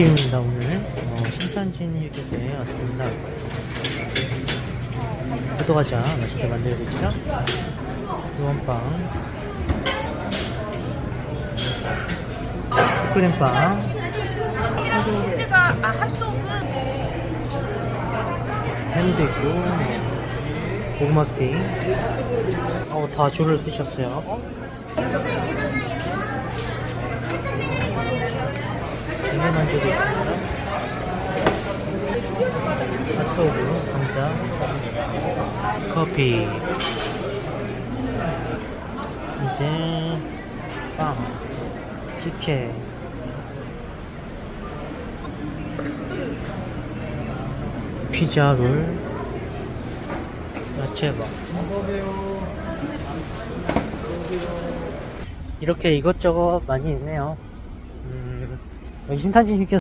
아침입니다 오늘. 어, 신산진 휴게소에 왔습니다. 포도과자. 맛있게 만들고 있죠? 우원빵. 슈크림빵. 치즈가 아 핫도그 햄도 있고 네. 고구마 스틱. 어, 다 줄을 쓰셨어요 핫도그, 감자, 커피. 이제 빵, 식혜. 피자를 야채밥. 이렇게 이것저것 많이 있네요 신탄진 휴게소